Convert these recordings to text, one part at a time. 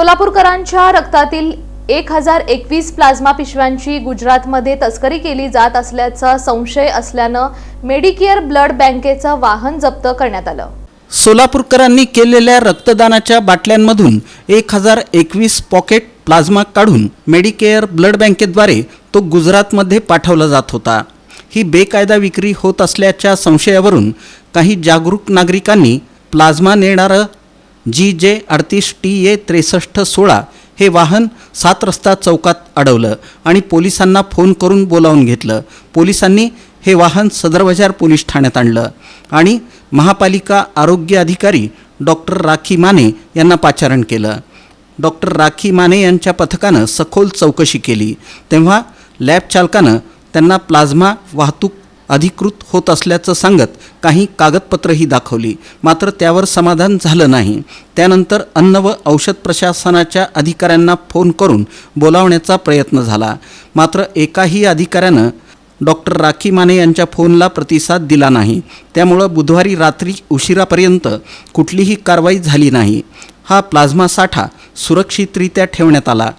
सोलापूरकरांच्या रक्तातील एक हजार एकवीस प्लाझ्मा पिशव्यांची गुजरातमध्ये तस्करी केली जात असल्याचा संशय असल्यानं मेडिकेअर ब्लड बँकेचं वाहन जप्त करण्यात आलं. सोलापूरकरांनी केलेल्या रक्तदानाच्या बाटल्यांमधून एक हजार एकवीस पॉकेट प्लाझ्मा काढून मेडिकेअर ब्लड बँकेद्वारे तो गुजरातमध्ये पाठवला जात होता. ही बेकायदा विक्री होत असल्याच्या संशयावरून काही जागरूक नागरिकांनी प्लाझ्मा नेणारं जी जे अडतीस टी ए त्रेसष्ट सोळा हे वाहन सात रस्ता चौकात अडवलं आणि पोलिसांना फोन करून बोलावून घेतलं. पोलिसांनी हे वाहन सदर बाजार पोलीस ठाण्यात आणलं आणि महापालिका आरोग्य अधिकारी डॉक्टर राखी माने यांना पाचारण केलं. डॉक्टर राखी माने यांच्या पथकानं सखोल चौकशी केली. तेव्हा लॅब चालकानं त्यांना प्लाझ्मा वाहतूक अधिकृत होत असल्याचं सांगत काही कागदपत्रही दाखवली. मात्र त्यावर समाधान झालं नाही. त्यानंतर अन्न व औषध प्रशासनाच्या अधिकाऱ्यांना फोन करून बोलावण्याचा प्रयत्न झाला. मात्र एकाही अधिकाऱ्यानं डॉक्टर राखी माने यांच्या फोनला प्रतिसाद दिला नाही. त्यामुळं बुधवारी रात्री उशिरापर्यंत कुठलीही कारवाई झाली नाही. हा प्लाझ्मा साठा सुरक्षितरित्या ठेवण्यात आला.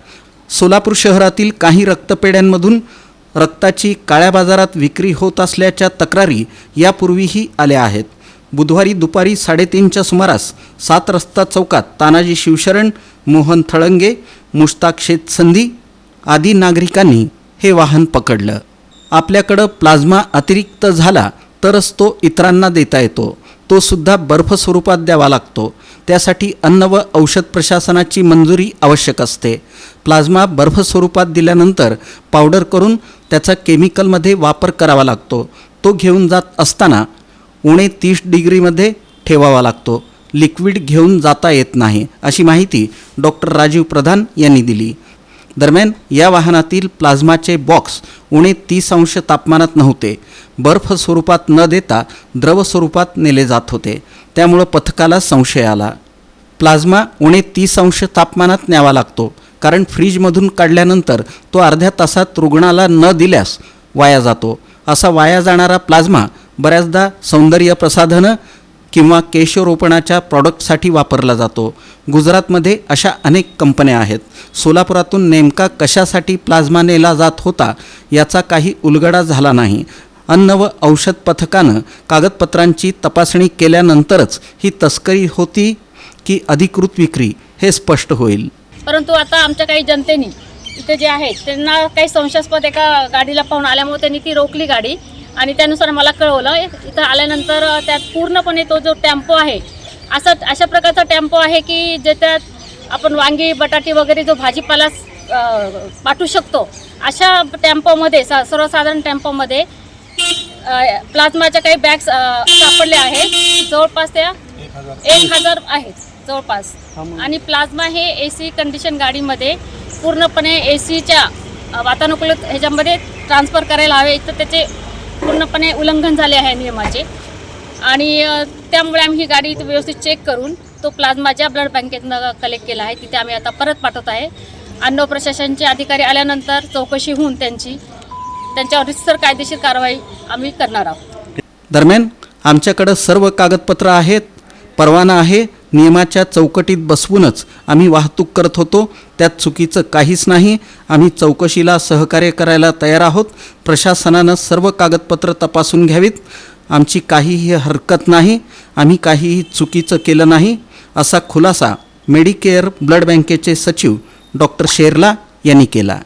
सोलापूर शहरातील काही रक्तपेढ्यांमधून रक्ताची काळ्या बाजारात विक्री होत असल्याच्या तक्रारी यापूर्वीही आल्या आहेत. बुधवारी दुपारी साडेतीनच्या सुमारास सात रस्ता चौकात तानाजी शिवशरण मोहन थळंगे मुश्ताक शेत संधी आदी नागरिकांनी हे वाहन पकडलं. आपल्याकडं प्लाझ्मा अतिरिक्त झाला तरच तो इतरांना देता येतो. तो सुद्धा बर्फ स्वरूपात द्यावा लागतो. त्यासाठी अन्न व औषध प्रशासनाची मंजुरी आवश्यक असते. प्लाझ्मा बर्फ स्वरूपात दिल्यानंतर पावडर करून त्याचा केमिकलमध्ये वापर करावा लागतो. तो घेऊन जात असताना उणे तीस डिग्रीमध्ये ठेवावा लागतो. लिक्विड घेऊन जाता येत नाही अशी माहिती डॉक्टर राजीव प्रधान यांनी दिली. दरम्यान या वाहनातील प्लाझ्माचे बॉक्स उणे तीस अंश तापमानात नव्हते. बर्फ स्वरूपात न देता द्रव स्वरूपात नेले जात होते. त्यामुळं पथकाला संशय आला. प्लाझ्मा उणे तीस अंश तापमानात न्यावा लागतो. कारण फ्रीजमधून काढल्यानंतर तो अर्ध्या तासात रुग्णाला न दिल्यास वाया जातो. असा वाया जाणारा प्लाझ्मा बऱ्याचदा सौंदर्य प्रसाधनं किंवा केशरोपणाच्या प्रॉडक्टसाठी वापरला जातो. गुजरातमध्ये अशा अनेक कंपन्या आहेत. सोलापुरातून नेमका कशासाठी प्लाझ्मा नेला जात होता याचा काही उलगडा झाला नाही. अन्न व औषध पथकानं कागदपत्रांची तपासणी केल्यानंतरच ही तस्करी होती की अधिकृत विक्री हे स्पष्ट होईल. परंतु आता आमच्या काही जनतेनी इथे जे आहेत त्यांना काही संशयास्पद एका गाडीला पाहून आल्यामुळे त्यांनी ती रोखली गाडी. आणि त्यानुसार मला कळवलं इथं आल्यानंतर त्यात पूर्णपणे तो जो टेम्पो आहे असा अशा प्रकारचा टेम्पो आहे की ज्याच्यात आपण वांगी बटाटे वगैरे जो भाजीपाला पाठवू शकतो अशा टेम्पोमध्ये सा सर्वसाधारण टेम्पोमध्ये प्लाझ्माच्या काही बॅग्स सापडल्या सापडले आहेत. जवळपास त्या एक हजार आहेत जवळपास. आणि प्लाझ्मा हे ए सी कंडिशन गाडीमध्ये पूर्णपणे ए सीच्या वातानुकूलित ह्याच्यामध्ये ट्रान्सफर करायला हवे. तर त्याचे पूर्णपणे उल्लंघन झाले आहे नियमाचे. आणि त्यामुळे आम्ही ही गाडी इथे व्यवस्थित चेक करून तो प्लाझ्मा ज्या ब्लड बँकेतनं कलेक्ट केला आहे तिथे आम्ही आता परत पाठवत आहे. अन्न प्रशासनचे अधिकारी आल्यानंतर चौकशी होऊन त्यांची त्यांच्यावर रितसर कायदेशीर कारवाई आम्ही करणार आहोत. दरम्यान आमच्याकडं सर्व कागदपत्र आहेत परवाना आहे. नियमाच्या चौकटीत बसवूनच आम्ही वाहतूक करत होतो. त्यात चुकीचं काहीच नाही. आम्ही चौकशीला सहकार्य करायला तयार आहोत. प्रशासनानं सर्व कागदपत्र तपासून घ्यावीत. आमची काहीही हरकत नाही. आम्ही काहीही चुकीचं केलं नाही. असा खुलासा मेडिकेअर ब्लड बँकेचे सचिव डॉक्टर शेरला यांनी केला.